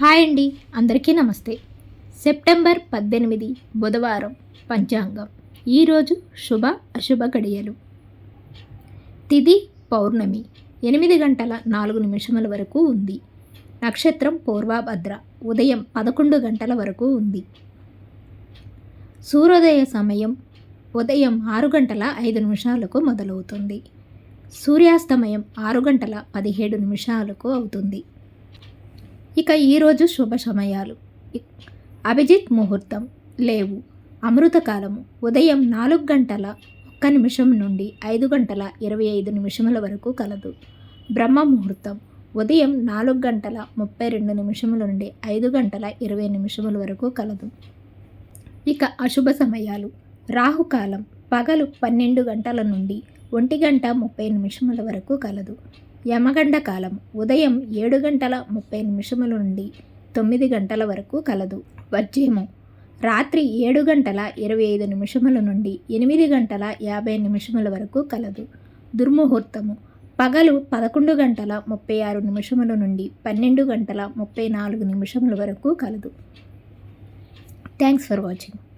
Hi అండి అందరికీ నమస్తే. సెప్టెంబర్ పద్దెనిమిది బుధవారం పంచాంగం. ఈరోజు శుభ అశుభ గడియలు. తిది పౌర్ణమి ఎనిమిది గంటల నాలుగు నిమిషముల వరకు ఉంది. నక్షత్రం పూర్వభద్ర ఉదయం పదకొండు గంటల వరకు ఉంది. సూర్యోదయ సమయం ఉదయం ఆరు గంటల ఐదు నిమిషాలకు మొదలవుతుంది. సూర్యాస్తమయం ఆరు గంటల పదిహేడు నిమిషాలకు అవుతుంది. ఇక ఈరోజు శుభ సమయాలు. అభిజిత్ ముహూర్తం. లేవు. అమృతకాలము ఉదయం నాలుగు గంటల ఒక్క నిమిషం నుండి ఐదు గంటల ఇరవై ఐదు నిమిషముల వరకు కలదు. బ్రహ్మ ముహూర్తం. ఉదయం నాలుగు గంటల ముప్పై రెండు నిమిషముల నుండి ఐదు గంటల ఇరవై నిమిషముల వరకు కలదు. ఇక అశుభ సమయాలు. రాహుకాలం పగలు పన్నెండు గంటల నుండి ఒంటి గంట ముప్పై నిమిషముల వరకు కలదు. యమగండ కాలం. ఉదయం ఏడు గంటల ముప్పై నిమిషముల నుండి తొమ్మిది గంటల వరకు కలదు. వర్జేము రాత్రి ఏడు గంటల ఇరవై ఐదు నిమిషముల నుండి ఎనిమిది గంటల యాభై నిమిషముల వరకు కలదు. దుర్ముహూర్తము. పగలు పదకొండు గంటల ముప్పై ఆరు నిమిషముల నుండి పన్నెండు గంటల ముప్పై నాలుగు నిమిషముల వరకు కలదు. Thanks for watching.